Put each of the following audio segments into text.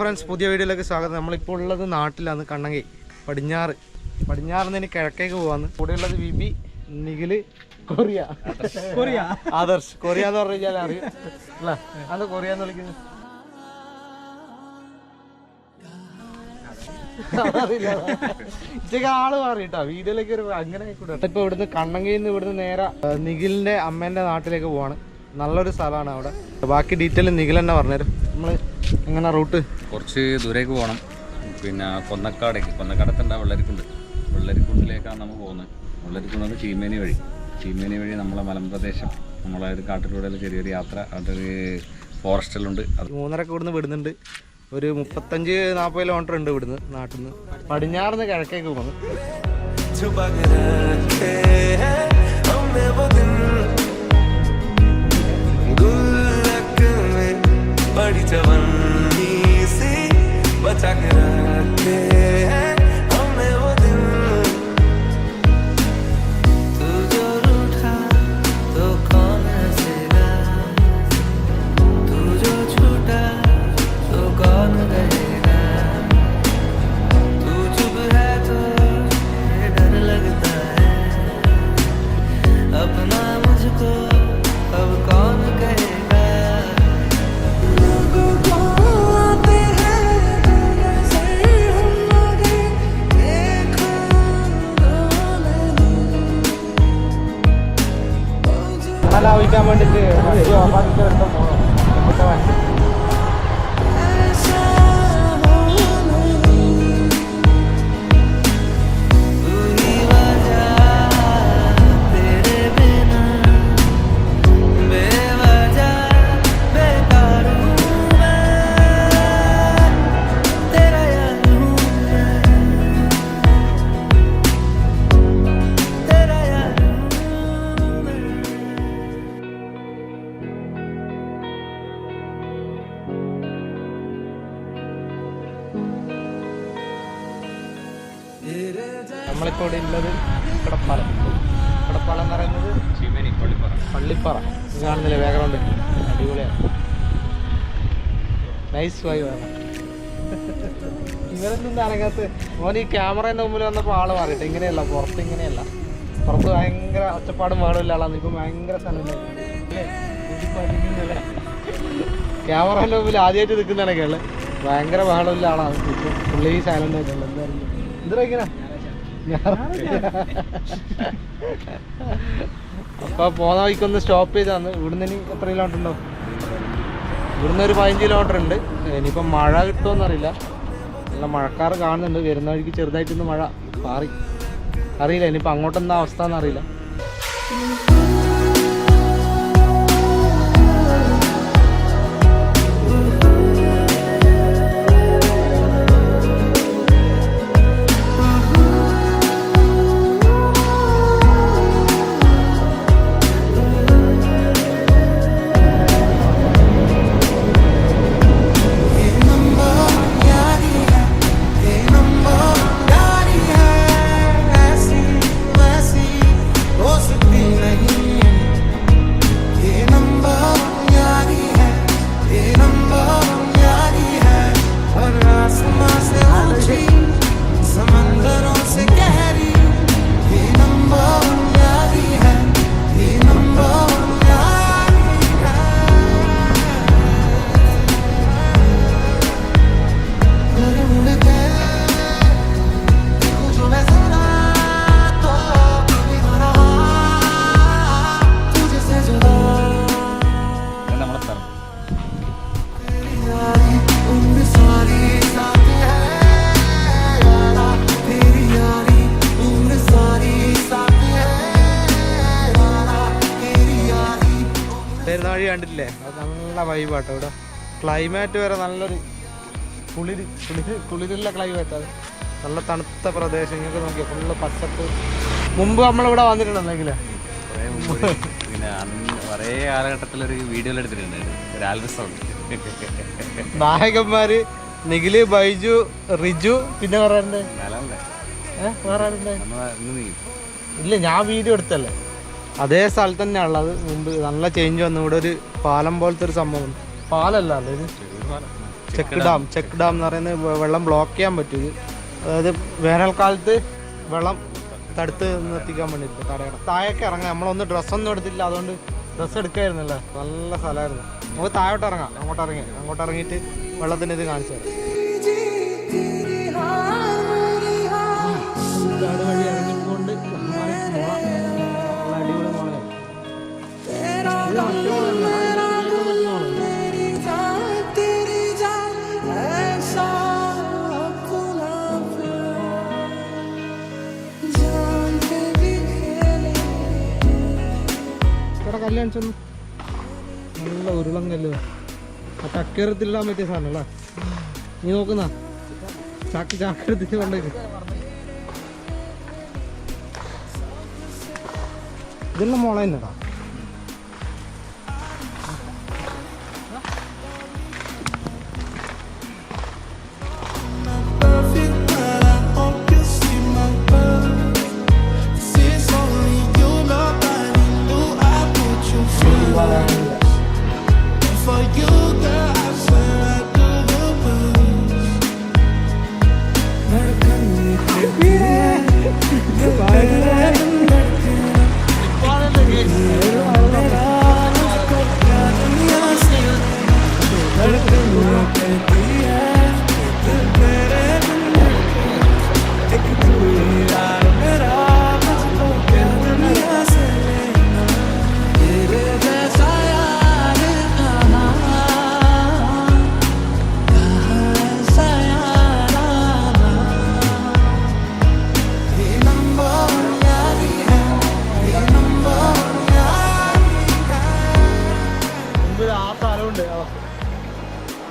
Friends പുതിയ വീഡിയോയിലേക്ക് സ്വാഗതം. നമ്മളിപ്പോൾ ഉള്ളത് നാട്ടിലാണ് കണ്ണങ്കി പടിഞ്ഞാറ്. പടിഞ്ഞാറ് നിന്ന് ഇനി കിഴക്കേക്ക് പോവാന്ന്. കൂടെ ഉള്ളത് VB Nikhil Korea. Korea. Adarsh. Korea എന്ന് പറഞ്ഞു കഴിഞ്ഞാൽ അറിയാം. അല്ല അത് കൊറിയ എന്ന് വിളിക്കുന്നത്? ആൾ മാറി കേട്ടോ വീഡിയോയിലേക്ക് ഒരു അങ്ങനെ ഇപ്പൊ ഇവിടുന്ന് കണ്ണങ്കയിൽ നിന്ന് ഇവിടുന്ന് നേരെ നിഖിലിന്റെ അമ്മേന്റെ നാട്ടിലേക്ക് പോവാണ്. നല്ലൊരു സ്ഥലമാണ് അവിടെ. ബാക്കി ഡീറ്റെയിൽ നിഖിൽ തന്നെ പറഞ്ഞുതരും. നമ്മൾ എങ്ങനെ റൂട്ട്? കുറച്ച് ദൂരേക്ക് പോകണം പിന്നെ കൊന്നക്കാടേക്ക്. കൊന്നക്കാടത്തണ്ട വെള്ളരിക്കുണ്ട്. വെള്ളരിക്കുണ്ടിലേക്കാണ് നമ്മൾ പോകുന്നത്. വെള്ളരിക്കുണ്ട് ചീമേനി വഴി. ചീമേനി വഴി നമ്മളെ മലമ്പ്രദേശം. നമ്മളെ ഒരു കാട്ടിലൂടെ ചെറിയൊരു യാത്ര. അതൊരു ഫോറസ്റ്റിലുണ്ട്. അത് മൂന്നരക്ക് ഇവിടുന്ന് വിടുന്നുണ്ട്. ഒരു മുപ്പത്തഞ്ച് നാൽപ്പത് കിലോമീറ്റർ ഉണ്ട് ഇവിടുന്ന് നാട്ടിൽ നിന്ന് പടിഞ്ഞാറുന്ന് കിഴക്കേക്ക് പോകുന്നു बड़ी जवानी सी बचा के रखे हैं പള്ളിപ്പാറ. ഇത് കാണുന്നില്ലേ ബാക്ക്ഗ്രൗണ്ട് അടിപൊളിയാണ് നൈസ് വൈ ഇവരൊന്നും അനങ്ങാത്ത മോൻ ഈ ക്യാമറേന്റെ മുമ്പിൽ വന്നപ്പോൾ ആൾ മാറിയിട്ട് ഇങ്ങനെയല്ല പുറത്ത് ഇങ്ങനെയല്ല. പുറത്ത് ഭയങ്കര ഒച്ചപ്പാടും വേണമില്ല ആളാണ് ഇപ്പം ഭയങ്കര സ്ഥലം ക്യാമറേന്റെ മുമ്പിൽ ആദ്യമായിട്ട് നിൽക്കുന്നതാണൊക്കെയുള്ളത് ഭയങ്കര ബഹളമില്ല ആളാ ഇപ്പം പുള്ളി സൈലന്റ് ആയിട്ടുള്ളത് എന്തായാലും എന്തിനാ ഇങ്ങനെ? അപ്പൊ പോന്ന വഴിക്കൊന്ന് സ്റ്റോപ്പ് ചെയ്താന്ന് ഇവിടുന്ന് ഇനി എത്ര കിലോമീറ്റർ ഉണ്ടോ ഇവിടുന്ന് ഒരു പതിനഞ്ച് കിലോമീറ്റർ ഉണ്ട്. ഇനിയിപ്പം മഴ കിട്ടുമെന്നറിയില്ല നല്ല മഴക്കാർ കാണുന്നുണ്ട്. വരുന്ന വഴിക്ക് ചെറുതായിട്ടൊന്ന് മഴ പാറി. അറിയില്ല ഇനിയിപ്പോൾ അങ്ങോട്ടെന്താ അവസ്ഥ എന്നറിയില്ല. കണ്ടിട്ടില്ലേ? അത് നല്ല വൈബാട്ടോ ഇവിടെ. ക്ലൈമാറ്റ് വരെ നല്ലൊരു കുളിര് കുളിര് കുളിരുള്ള ക്ലൈമാറ്റ് അത് നല്ല തണുത്ത പ്രദേശം. ഇങ്ങോട്ട് നോക്കിയാൽ ഫുള്ള് പച്ചപ്പ്. മുമ്പ് നമ്മളിവിടെ വന്നിട്ടുണ്ടെങ്കിൽ കുറേ മുമ്പ് പിന്നെ അന്ന് കുറേ കാലഘട്ടത്തിലൊരു വീഡിയോ എടുത്തിട്ടുണ്ട് ഒരു ആൽബം സൗണ്ട് നായകന്മാര് നിഖിൽ ബൈജു റിജു പിന്നെ പറയാറുണ്ട് ഇല്ല ഞാൻ വീഡിയോ എടുത്തല്ലേ അതേ സ്ഥലത്ത് തന്നെയാണ് ഉള്ളത് മുമ്പ് നല്ല ചേഞ്ച് വന്നു. ഇവിടെ ഒരു പാലം പോലത്തെ ഒരു സംഭവം. പാലല്ല അല്ലേ ഇത്. Check dam. ചെക്ക് ഡാം എന്ന് പറയുന്നത് വെള്ളം ബ്ലോക്ക് ചെയ്യാൻ പറ്റും ഇത്. അതായത് വേനൽക്കാലത്ത് വെള്ളം തടുത്ത് നിർത്തിക്കാൻ വേണ്ടിയിട്ട് തടയണം. താഴേക്ക് ഇറങ്ങാം. നമ്മളൊന്ന് ഡ്രസ്സൊന്നും എടുത്തില്ല. അതുകൊണ്ട് ഡ്രസ്സ് എടുക്കായിരുന്നല്ലേ? നല്ല സ്ഥലമായിരുന്നു. നമുക്ക് താഴോട്ട് ഇറങ്ങാം. അങ്ങോട്ട് ഇറങ്ങി. അങ്ങോട്ട് ഇറങ്ങിയിട്ട് വെള്ളത്തിന്റെ ഇത് കാണിച്ചു തരാം. കല്ല് കാണിച്ചൊന്നു നല്ല ഉരുളം കല്ല് ആ ചക്കേറത്തിലിടാൻ പറ്റിയ സാധനം അല്ലേ നീ നോക്കുന്ന. ചാക്ക് ചാക്കെടുത്തിട്ട് കൊണ്ടേക്ക് ഇതെല്ലാം മുള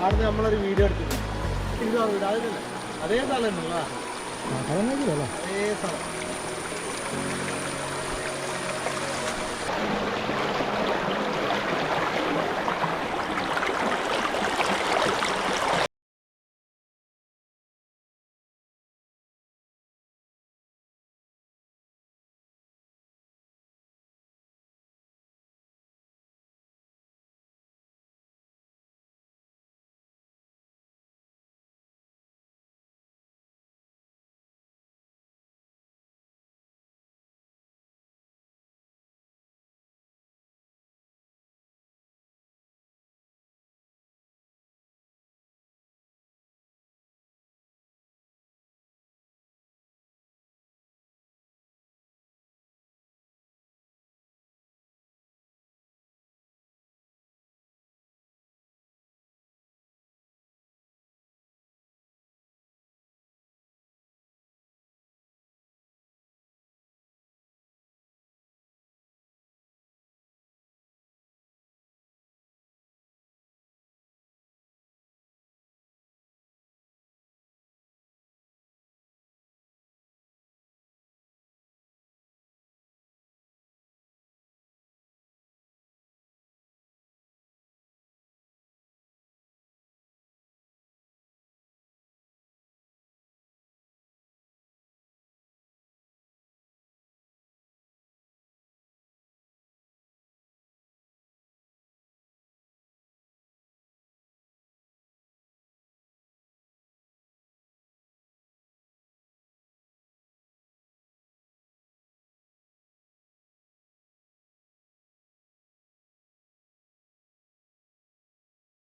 അവിടെ നമ്മളൊരു വീഡിയോ എടുത്തിട്ടുണ്ട്. വീട് അതേ സ്ഥലം ഉണ്ടല്ലോ അതേ സ്ഥലം.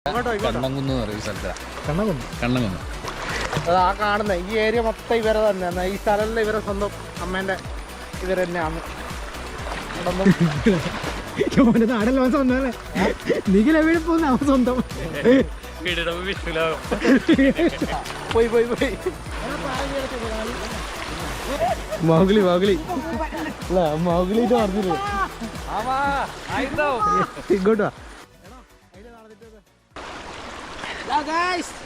എന്ന് പറയും സ്ഥലത്താണ് കണ്ണകുന്നു? കണ്ണങ്കുന്ന് അത് ആ കാണുന്ന. ഈ ഏരിയ മൊത്തം ഇവരെ തന്നെയാണ് ഈ സ്ഥലമെല്ലാം ഇവരെ സ്വന്തം അമ്മേന്റെ ഇവർ തന്നെയാണ്. ഒന്നും നാടല്ലോ സ്വന്തം നിഖിൽ എവിടെ പോകുന്ന അവൻ സ്വന്തം? പോയി പോയി പോയി. Mowgli Mowgli. അല്ല മൗഗ്ലിട്ട് പറഞ്ഞില്ലേ ഇങ്ങോട്ട് വാ. Go guys!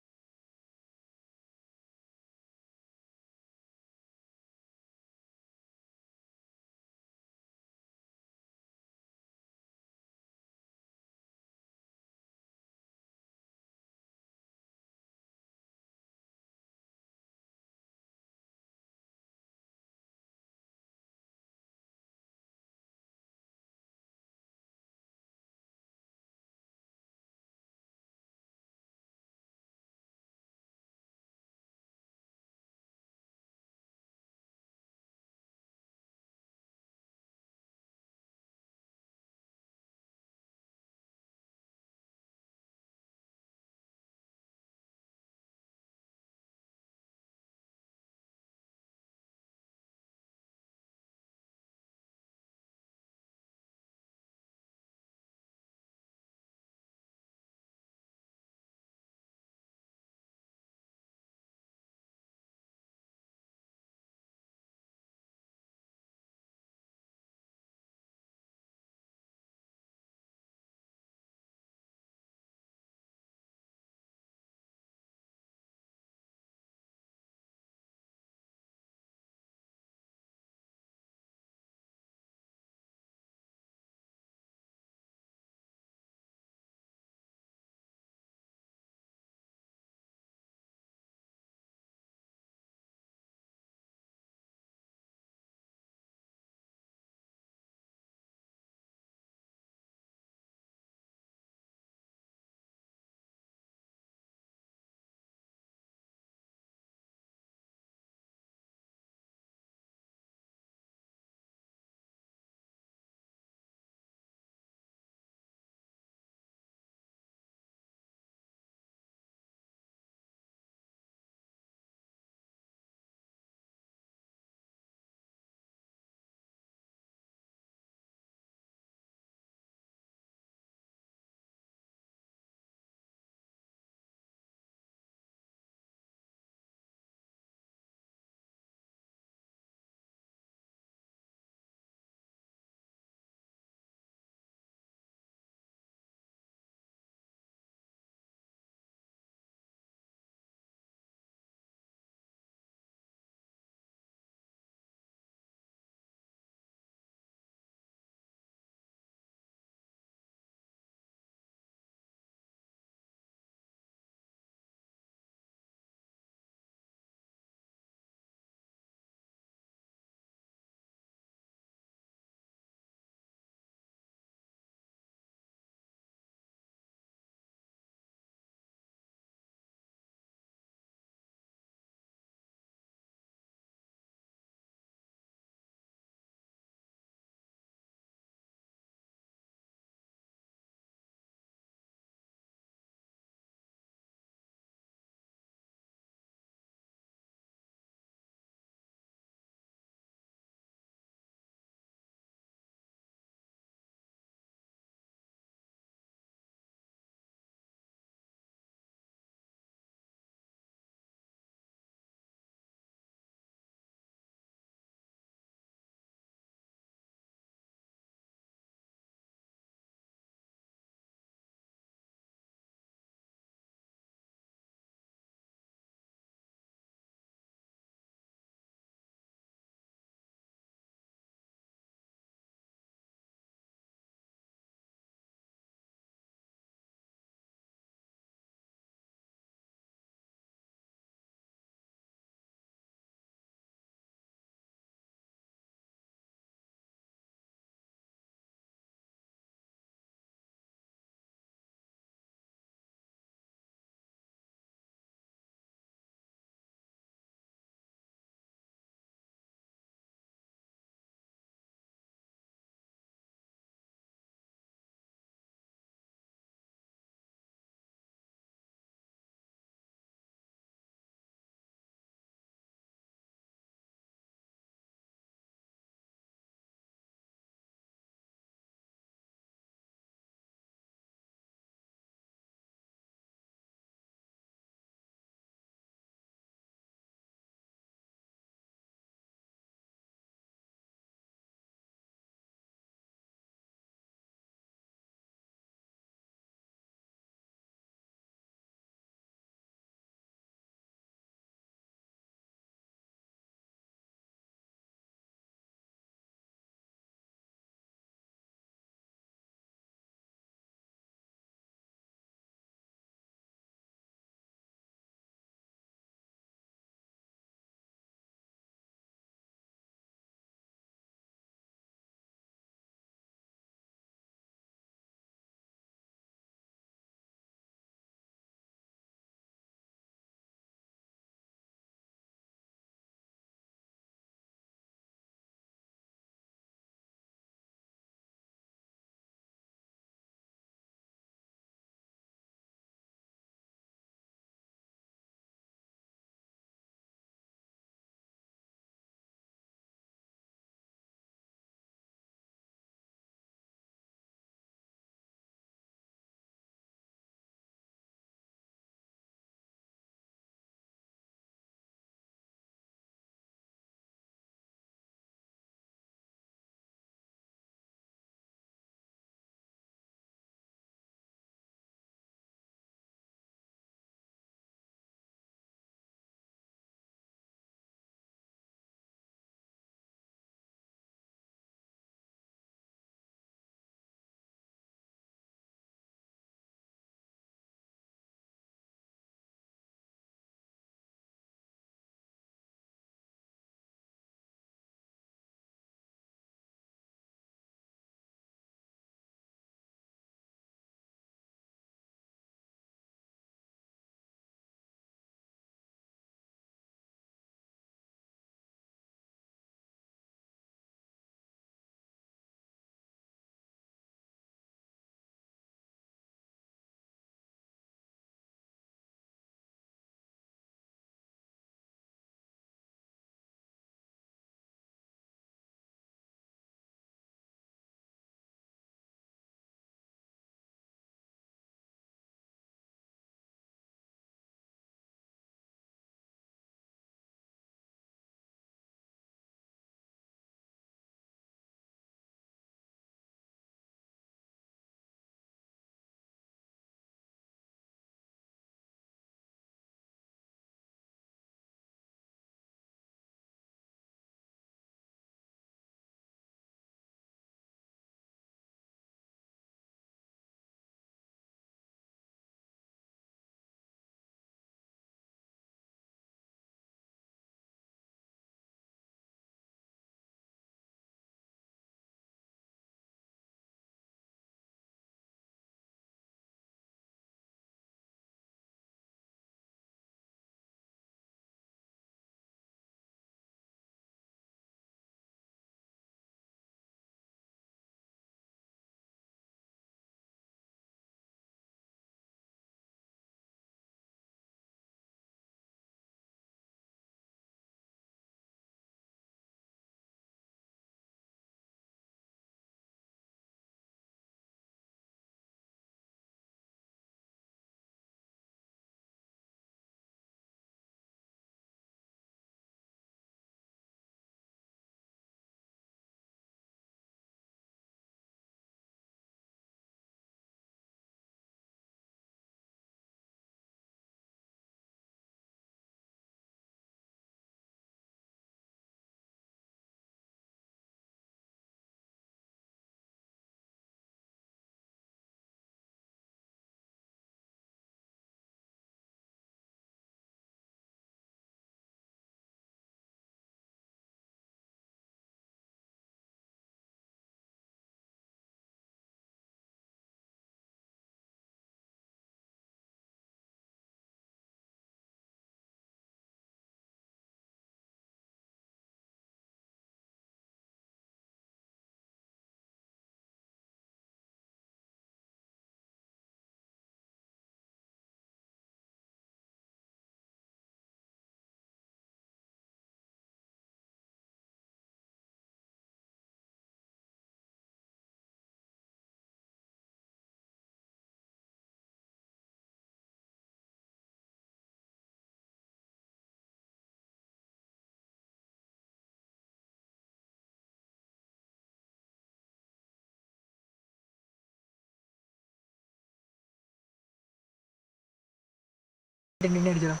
dinner